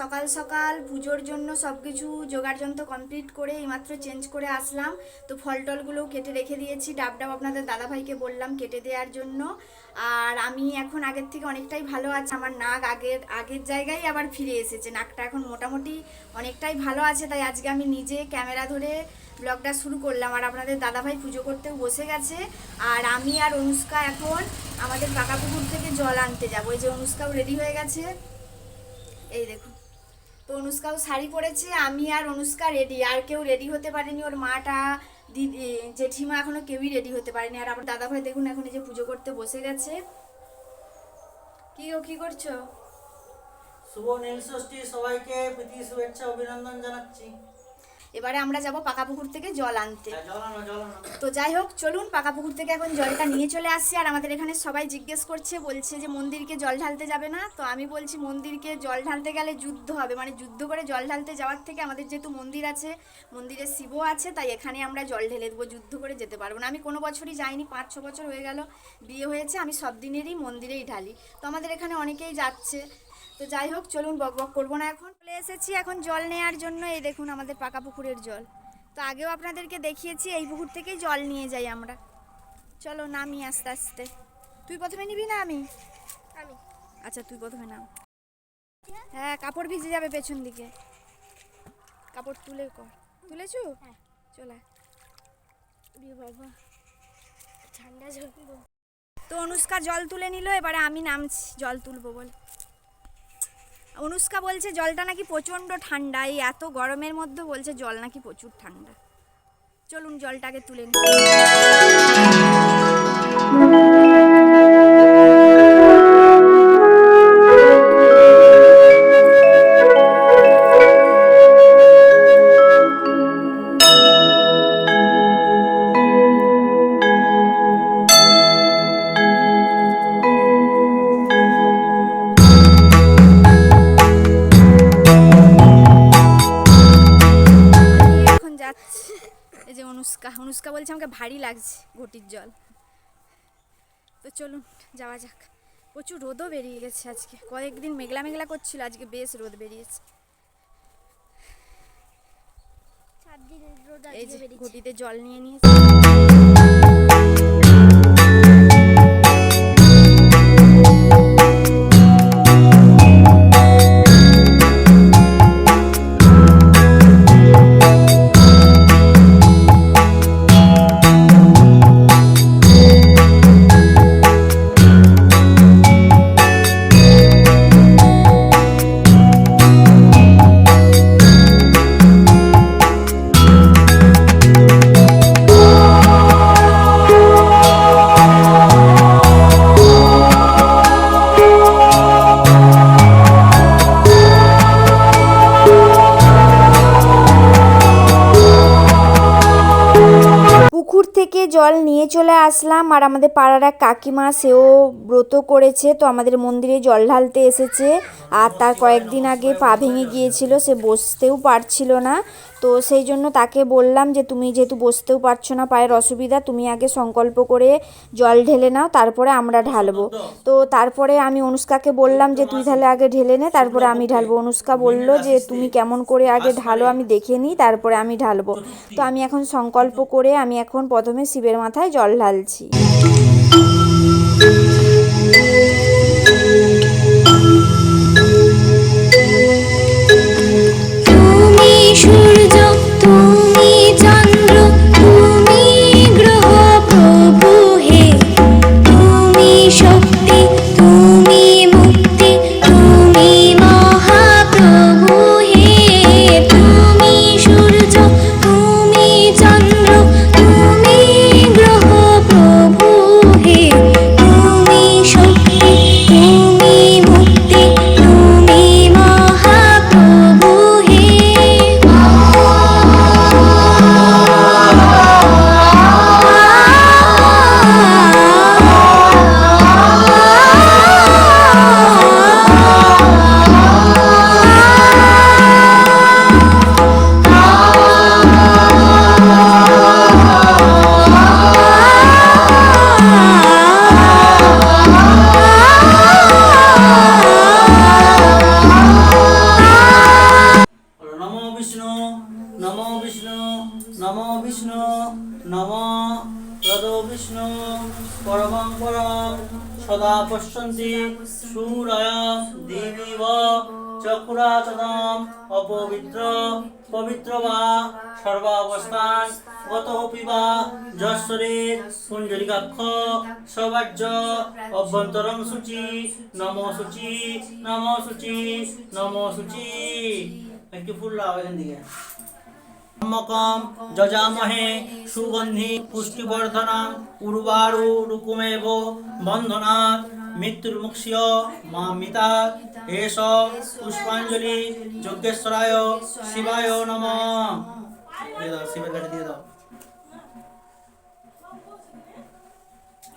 সকাল সকাল পুজোর জন্য সব কিছু যোগাড়যন্ত্র কমপ্লিট করে এইমাত্র চেঞ্জ করে আসলাম। তো ফল টলগুলোও কেটে রেখে দিয়েছি। ডাব ডাব আপনাদের দাদাভাইকে বললাম কেটে দেওয়ার জন্য। আর আমি এখন আগের থেকে অনেকটাই ভালো আছে। আমার নাক আগের আগের জায়গায় আবার ফিরে এসেছে। নাকটা এখন মোটামুটি অনেকটাই ভালো আছে। তাই আজকে আমি নিজে ক্যামেরা ধরে ব্লগটা শুরু করলাম। আর আপনাদের দাদাভাই পুজো করতেও বসে গেছে। আর আমি আর অনুষ্কা এখন আমাদের পাকা পুকুর থেকে জল আনতে যাব। এই যে অনুষ্কাও রেডি হয়ে গেছে। এই দেখুন। তো অনুষ্কাও শাড়ি পরেছে, আমি আর অনুষ্কা রেডি আর কেউ রেডি হতে পারেনি, ওর মাটা, দিদি, জেঠিমা এখনও কেউই রেডি হতে পারেনি। আর আমার দাদাভাই দেখুন এখন এই যে পুজো করতে বসে গেছে। কি ও কি করছ? শুভ নীল ষষ্ঠী সবাইকে প্রীতি, শুভেচ্ছা, অভিনন্দন জানাচ্ছি। এবারে আমরা যাব পাকা পুকুর থেকে জল আনতে। হ্যাঁ, তো যাই হোক চলুন পাকা পুকুর থেকে এখন জলটা নিয়ে চলে আসছি আর আমাদের এখানে সবাই জিজ্ঞেস করছে বলছে যে মন্দিরকে জল ঢালতে যাবে না? তো আমি বলছি মন্দিরকে জল ঢালতে গেলে যুদ্ধ হবে। মানে যুদ্ধ করে জল ঢালতে যাওয়ার থেকে আমাদের যেহেতু মন্দির আছে মন্দিরে শিবও আছে তাই এখানে আমরা জল ঢেলে দেবো যুদ্ধ করে যেতে পারব না। আমি কোনো বছরই যাইনি পাঁচ ছ বছর হয়ে গেল বিয়ে হয়েছে আমি সব দিনেরই মন্দিরেই ঢালি। তো আমাদের এখানে অনেকেই যাচ্ছে। তো যাই হোক চলুন বক বক করব না এখন। চলে এসেছি এখন জল নেওয়ার জন্য এই দেখুন আমাদের পাকা পুকুরের জল। তো আগেও আপনাদেরকে দেখিয়েছি এই পুকুর থেকেই জল নিয়ে যাই আমরা। চলো নামি আস্তে আস্তে। তুই প্রথমে নিবি না আমি? আমি। আচ্ছা তুই প্রথমে নাম। হ্যাঁ কাপড় ভিজে যাবে পেছন দিকে। কাপড় তুলে কর। তুলেছু? হ্যাঁ। চলে বাবা ঠান্ডা জল তো অনুষ্কা জল তুলে নিল এবারে আমি নামছি জল তুলবো বল। অনুষ্কা বলছে, জলটা নাকি প্রচণ্ড ঠান্ডা। এই এত গরমের মধ্যে বলছে, জল নাকি প্রচুর ঠান্ডা। চলুন জলটাকে তুলে নিই। ঘটির জল। তো চলুন যাওয়া যাক। প্রচুর রোদও বেরিয়ে গেছে আজকে। কয়েকদিন মেঘলা মেঘলা করছিল আজকে বেশ রোদ বেরিয়েছে। এই যে ঘটিতে জল নিয়ে নিয়েছি। আসলাম আর আমাদের পাড়ার এক কাকিমা, সেও ব্রত করেছে, তো আমাদের মন্দিরে জল ঢালতে এসেছে। আর তার কয়েকদিন আগে পা ভেঙে গিয়েছিল, সে বসতেও পারছিল না। তো সেই জন্য তাকে বললাম যে, তুমি যেহেতু বসতেও পারছ না পায়ের অসুবিধা, তুমি আগে সংকল্প করে জল ঢেলে নাও, তারপরে আমরা ঢালবো। তো তারপরে আমি অনুষ্কাকে বললাম যে, তুই তাহলে আগে ঢেলে নে, তারপরে আমি ঢালবো। অনুষ্কা বলল যে, তুমি কেমন করে আগে ঢালো, আমি দেখে নিই, তারপরে আমি ঢালবো। তো আমি এখন সংকল্প করে, আমি এখন প্রথমে শিবের মাথায় জল ঢালছি তুমি কুঞ্জলিকাক্ষ সবাজ্য অভ্যন্তরং সূচি নম সূচি নম সূচি নম সূচি একটু ফুল লাও এখান দিকে সম্মকম যজামহে সুগন্ধি পুষ্টিবর্ধনং উর্বারু রুকুমেব বন্ধনাৎ মৃত্যুর্মুক্ষীয় মামিতা এষ পুষ্পাঞ্জলি যজ্ঞেশ্বরায় শিবায় নম দিয়ে দাও শিবের কাছে দিয়ে দাও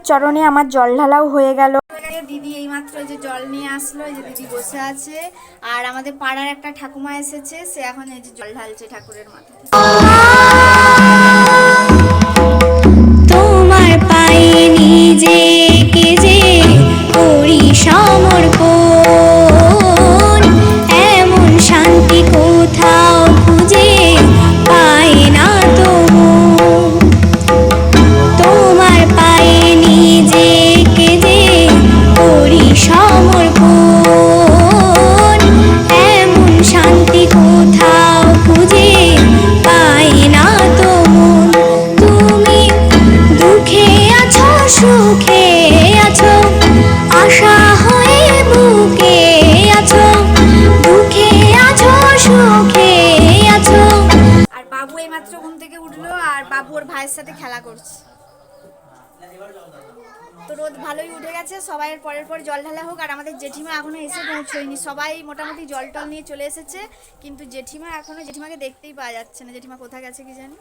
মহাদেবের চরণে আমার জল ঢালাও হয়ে গেল। দিদি এইমাত্র যে জল নিয়ে আসলো, এই যে দিদি বসে আছে। আর আমাদের পাড়ার একটা ঠাকুমা এসেছে, সে এখন এই যে জল ঢালছে ঠাকুরের মাথায়। ভাইয়ের সাথে খেলা করছে। তো রোদ ভালোই উঠে গেছে সবাই পরের পর জল ঢালা হোক, আর আমাদের জেঠিমা এখনও এসে পৌঁছয়নি। সবাই মোটামুটি জল টল নিয়ে চলে এসেছে, কিন্তু জেঠিমা এখনও জেঠিমাকে দেখতেই পাওয়া যাচ্ছে না। জেঠিমা কোথায় গেছে কি জানি?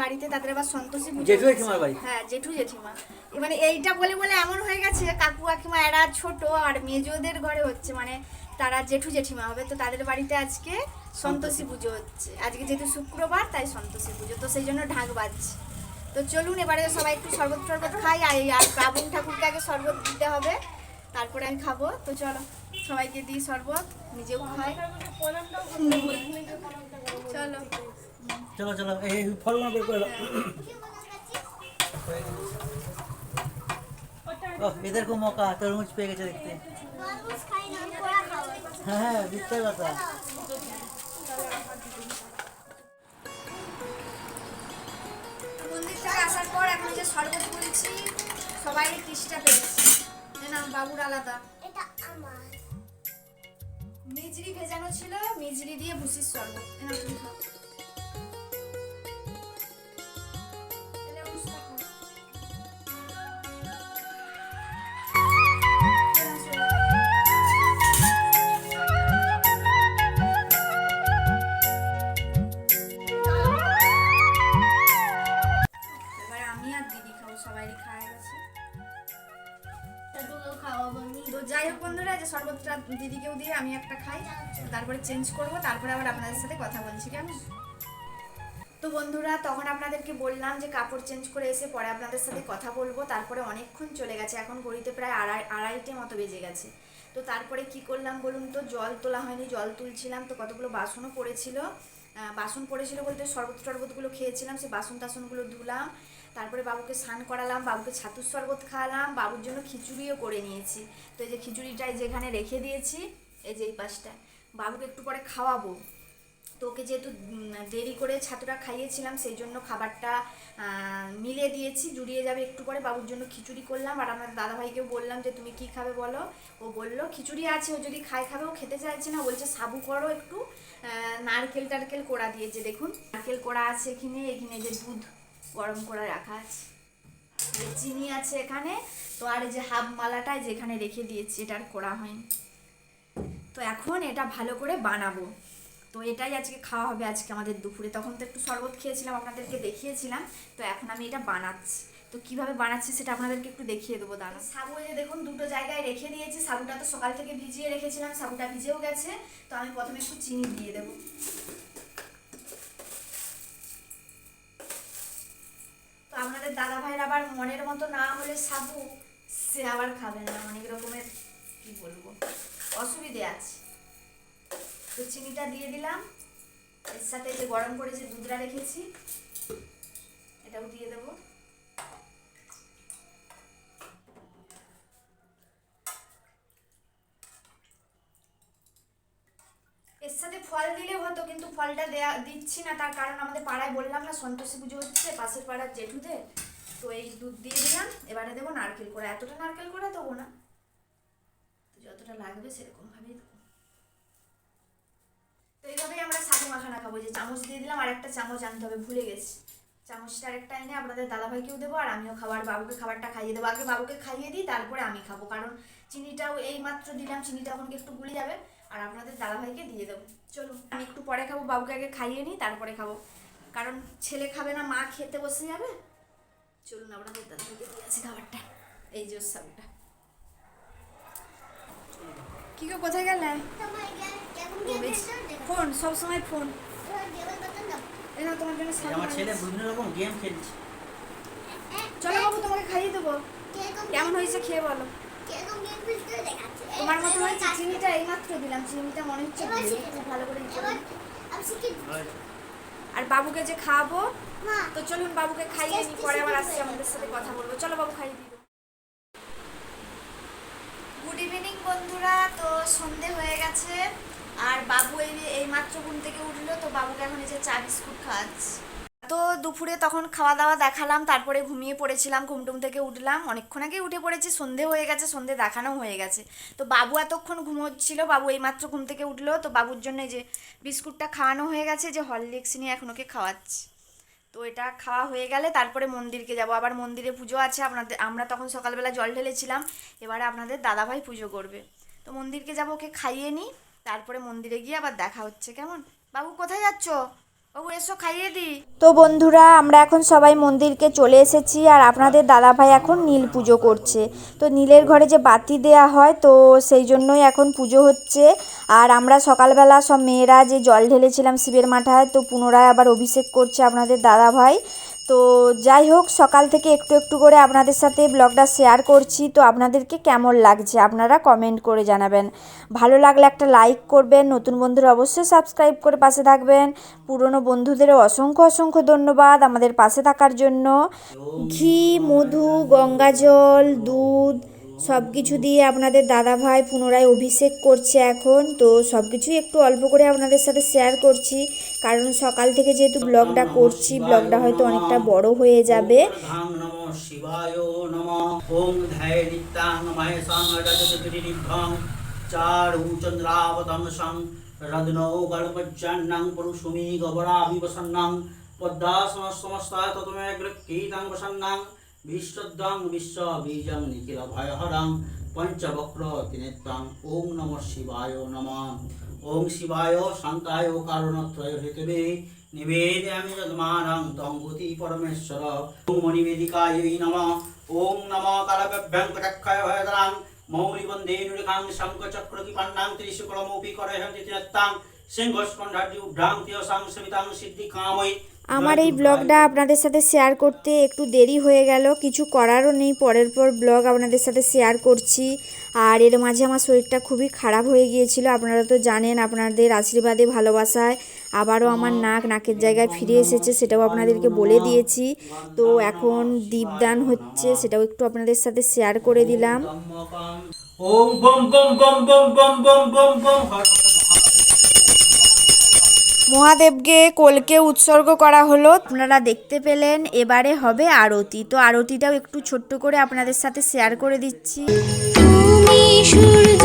বাড়িতে তাদের আবার সন্তোষী পুজো জেঠু জেঠিমার বাড়ি? হ্যাঁ জেঠু জেঠিমা। মানে এইটা বলে বলে এমন হয়ে গেছে কাকু কাকিমা এরা ছোট আর মেজোদের ঘরে হচ্ছে মানে তারা জেঠু জেঠিমা হবে তো তাদের বাড়িতে আজকে সন্তোষী পুজো। হচ্ছে। আজকে যেহেতু শুক্রবার তাই সন্তোষী পুজো তো সেই জন্য ঢাক বাজছে। তো চলুন এবারে সবাই একটু শরবত টরবত খাই আর আর বাবুন ঠাকুরকে আগে শরবত দিতে হবে তারপরে আমি খাব তো চলো। সবাইকে দিই শরবত নিজেও খাই। চলো। চলো চলো এই ফলগুলো বের করে এদের খুব মকা তরমুজ পেয়ে গেছে দেখতে। হ্যাঁ হ্যাঁ দিচ্ছে কথা। মন্দির থেকে আসার পর এখন যে শরবত করেছি সবাই টিসটা পেয়েছি। বাবুর আলাদা। এটা আমার। মিজরি ভেজানো ছিল মিজরি দিয়ে ভুসির শরবত। তারপরে চেঞ্জ করব, তারপরে আবার আপনাদের সাথে কথা বলছি, কেমন? তো বন্ধুরা, তখন আপনাদেরকে বললাম যে কাপড় চেঞ্জ করে এসে পরে আপনাদের সাথে কথা বলব, তারপরে অনেকক্ষণ চলে গেছে, এখন ঘড়িতে প্রায় আড়াই, আড়াইটে মতো বেজে গেছে। তো তারপরে কি করলাম বলুন তো, জল তোলা হয়নি, জল তুলছিলাম, তো কতগুলো বাসনও পড়েছিল। বাসন পড়েছিল বলতে শরবত টরবতগুলো খেয়েছিলাম সে বাসন টাসনগুলো ধুলাম, তারপরে বাবুকে স্নান করালাম, বাবুকে ছাতুর শরবত খাওয়ালাম, বাবুর জন্য খিচুড়িও করে নিয়েছি। তো এই যে খিচুড়িটাই যেখানে রেখে দিয়েছি, এই যে এই পাশটা বাবুকে একটু পরে খাওয়াবো। তো ওকে যেহেতু দেরি করে ছাতুটা খাইয়েছিলাম, সেই জন্য খাবারটা মিলে দিয়েছি, জুড়িয়ে যাবে একটু পরে। বাবুর জন্য খিচুড়ি করলাম, আর আমার দাদাভাইকেও বললাম যে, তুমি কি খাবে বলো? ও বলল, খিচুড়ি আছে, ও যদি খায় খাবে, ও খেতে চাইছে না। বলছে, সাবু করো একটু। নারকেল টারকেল কোড়া দিয়েছে, দেখুন। নারকেল কোড়া আছে এখানে এখানে যে দুধ গরম করে রাখা আছে। চিনি আছে এখানে, তো আর যে হাফ মালাটাই যেখানে রেখে দিয়েছি, এটা আর করা হয়নি। তো এখন এটা ভালো করে বানাবো। তো এটাই আজকে খাওয়া হবে আজকে আমাদের দুপুরে। তখন তো একটু শরবত খেয়েছিলাম, আপনাদেরকে দেখিয়েছিলাম। তো এখন আমি এটা বানাচ্ছি। তো কীভাবে বানাচ্ছি সেটা আপনাদেরকে একটু দেখিয়ে দেবো দাঁড়া সাবু যে দেখুন, দুটো জায়গায় রেখে দিয়েছি। সাবুটা তো সকাল থেকে ভিজিয়ে রেখেছিলাম, সাবুটা ভিজেও গেছে। তো আমি প্রথমে একটু চিনি দিয়ে দেবো। তো আপনাদের দাদা ভাইয়ের আবার মনের মতো না হলে সাবু, সে আবার খাবে না। অনেক রকমের কি বলব? অসুবিধে আছে। তো চিনিটা দিয়ে দিলাম। এর সাথে যে গরম করে যে দুধটা রেখেছি, এটাও দিয়ে দেবো। এর সাথে ফল দিলে হতো, কিন্তু ফলটা দেয়া, দিচ্ছি না। তার কারণ আমাদের পাড়ায় বললাম না, সন্তোষী পুজো হচ্ছে পাশের পাড়ার জেঠুদের। তো এই দুধ দিয়ে দিলাম। এবারে দেবো নারকেল করে এতটা নারকেল করে দেবো না। যতটা লাগবে সেরকম ভাবেই দেবো। তো এইভাবেই আমরা সাবু মাখানা খাব যে চামচ দিয়ে দিলাম, আর একটা চামচ আনতে হবে, ভুলে গেছি। চামচটা আরেকটা এনে আপনাদের দাদাভাইকেও দেবো, আর আমিও খাবার, বাবুকে খাবারটা খাইয়ে দেবো। আগে বাবুকে খাইয়ে দিই, তারপরে আমি খাব, কারণ চিনিটাও এই মাত্র দিলাম, চিনিটা এখন একটু গুলে যাবে, আর আপনাদের দাদাভাইকে দিয়ে দেবো। চলুন, আমি একটু পরে খাব, বাবুকে আগে খাইয়ে নিই, তারপরে খাব। কারণ ছেলে খাবে না, মা খেতে বসে যাবে। চলুন, আপনাদের দাদাভাইকে দিয়ে আসি খাবারটা। এই যে সাবুটা। কি গো কোথায় গেলে বেশ। খেলছো? দেখো। ফোন সবসময় ফোন তোমার জন্য আমার ছেলে বিভিন্ন রকম গেম খেলছে চলো বাবু তোমাকে খাইয়ে দেবো কেমন হয়েছে খেয়ে বলো তোমার মতো হয়েছে চিনিটা এইমাত্র দিলাম চিনিটা মনে হচ্ছে ভুল। করে দিতে। আর বাবুকে যে খাওয়াবো তো চলুন বাবুকে খাইয়ে পরে আবার আসছি আমাদের সাথে কথা বলব চলো বাবু খাইয়ে দিই গুড ইভিনিং বন্ধুরা। তো সন্ধে হয়ে গেছে। আর বাবু এই এই মাত্র ঘুম থেকে উঠল, তো বাবুকে এখন এই যে চা বিস্কুট খাওয়াচ্ছি। তো দুপুরে তখন খাওয়া দাওয়া দেখালাম, তারপরে ঘুমিয়ে পড়েছিলাম, ঘুমটুম থেকে উঠলাম। অনেকক্ষণ আগে উঠে পড়েছি, সন্ধে হয়ে গেছে, সন্ধে দেখানো হয়ে গেছে। তো বাবু এতক্ষণ ঘুমোচ্ছিল, বাবু এইমাত্র ঘুম থেকে উঠল। তো বাবুর জন্য যে বিস্কুটটা খাওয়ানো হয়ে গেছে, যে হরলিক্স নিয়ে এখন ওকে খাওয়াচ্ছি। তো এটা খাওয়া হয়ে গেলে তারপরে মন্দিরকে যাব। আবার মন্দিরে পুজো আছে, আপনাদের, আমরা তখন সকালবেলা জল ঢেলেছিলাম, এবারে আপনাদের দাদাভাই পুজো করবে। তো মন্দিরকে যাব, ওকে খাইয়ে নিই, তারপরে মন্দিরে গিয়ে আবার দেখা হচ্ছে, কেমন? বাবু, কোথায় যাচ্ছ? তো বন্ধুরা, আমরা এখন সবাই মন্দিরকে চলে এসেছি আর আপনাদের দাদা ভাই এখন নীল পুজো করছে। তো নীলের ঘরে যে বাতি দেয়া হয়, তো সেই জন্যই এখন পুজো হচ্ছে। আর আমরা সকালবেলা সব মেয়েরা যে জল ঢেলেছিলাম শিবের মাঠায় তো পুনরায় আবার অভিষেক করছে আপনাদের দাদাভাই। তো যাই হোক, সকাল থেকে একটু একটু করে আপনাদের সাথে ব্লগটা শেয়ার করছি। তো আপনাদেরকে কেমন লাগছে আপনারা কমেন্ট করে জানাবেন। ভালো লাগলে একটা লাইক করবেন, নতুন বন্ধুরা অবশ্যই সাবস্ক্রাইব করে পাশে থাকবেন। পুরনো বন্ধুদেরও অসংখ্য অসংখ্য ধন্যবাদ আমাদের পাশে থাকার জন্য। ঘি, মধু, গঙ্গাজল, দুধ সব কিছু দিয়ে আপনাদের দাদাভাই পুনরায় অভিষেক করছে এখন। তো সব কিছুই একটু অল্প করে আপনাদের সাথে শেয়ার করছি। কারণ সকাল থেকে যেহেতু ব্লগটা করছি ব্লগটা হয়তো অনেকটা বড় হয়ে যাবে। চারু চন্দ্রাবতংসং রদ্নৌ বসন্নাং বিশ্বদ্বাং বিশ্ব বীজং নিখিল ভয়হরং পঞ্চবক্র তিনেত্রাং ওং নম শিবায় নম। ওং শিবায় শান্তায় কারণত্রয় হেতবে নিবেদয়ামি যজমানং তং গতি পরমেশ্বর। ওং মণিবেদিকাयै নমঃ। ওং নমঃ কালব্যভ্যঙ্কটাক্ষয় ভয়দরাং মৌলিবন্দে নুলিকাং শঙ্খচক্রকিপান্নাং ত্রিশুকুলমৌপি করহন্তি তিরত্তাং। সিংহস্কন্ধাদি উড্ডাং আমার এই ব্লগটা আপনাদের সাথে শেয়ার করতে একটু দেরি হয়ে গেল কিছু করারও নেই পরের পর ব্লগ আপনাদের সাথে শেয়ার করছি আর এর মাঝে আমার শরীরটা খুবই খারাপ হয়ে গিয়েছিল আপনারা তো জানেন আপনাদের আশীর্বাদে ভালোবাসায় আবারও আমার নাক নাকের জায়গায় ফিরে এসেছে সেটাও আপনাদেরকে বলে দিয়েছি তো এখন দীপদান হচ্ছে সেটাও একটু আপনাদের সাথে শেয়ার করে দিলাম ওম বম বম বম বম বম বম বম বম মহাদেবকে কোলকে উৎসর্গ করা হলো। আপনারা দেখতে পেলেন, এবারে হবে আরতি। তো আরতিটাও একটু ছোট্ট করে আপনাদের সাথে শেয়ার করে দিচ্ছি। সূর্য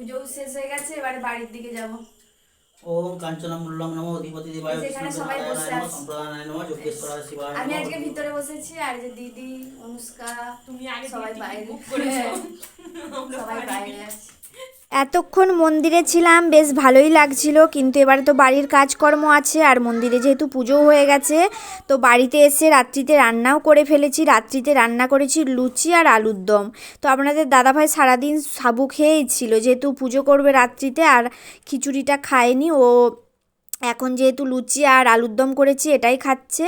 তো এবারে পুজো শেষ হয়ে গেছে এবারে বাড়ির দিকে যাব। ওম কাঞ্চনম মূল্যম নমো অধিপতি দেবায় যেখানে বিষ্ণু সবাই দেবায় বসে নমঃ আছে। সম্প্রদানায় নমঃ। যোগেশ্বরায় শিবায় আমি নমঃ। আজকে ভিতরে বসেছি আর যে দিদি অনুষ্কা তুমি আগে সবাই থেকে বাইরে। বুক করেছ। আমরা সবাই পারিনি। বাইরে আছে। এতক্ষণ মন্দিরে ছিলাম, বেশ ভালোই লাগছিল, কিন্তু এবারে তো বাড়ির কাজকর্ম আছে, আর মন্দিরে যেহেতু পুজো হয়ে গেছে, তো বাড়িতে এসে রাত্রিতে রান্নাও করে ফেলেছি, রাত্রিতে রান্না করেছি লুচি আর আলুর দম। তো আপনাদের দাদাভাই সারাদিন সাবু খেয়েই ছিল, যেহেতু পুজো করবে রাত্রিতে, আর খিচুড়িটা খায়নি, ও এখন যেহেতু লুচি আর আলুর দম করেছি এটাই খাচ্ছে।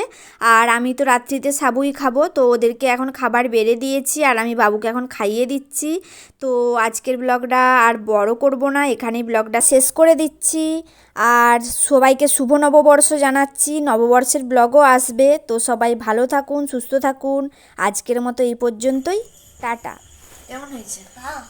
আর আমি তো রাত্রিতে সাবুই খাব তো ওদেরকে এখন খাবার বেড়ে দিয়েছি আর আমি বাবুকে এখন খাইয়ে দিচ্ছি। তো আজকের ব্লগটা আর বড় করব না এখানেই ব্লগটা শেষ করে দিচ্ছি। আর সবাইকে শুভ নববর্ষ জানাচ্ছি নববর্ষের ব্লগও আসবে। তো সবাই ভালো থাকুন সুস্থ থাকুন। আজকের মতো এই পর্যন্তই টাটা। কেমন হয়েছে? হ্যাঁ।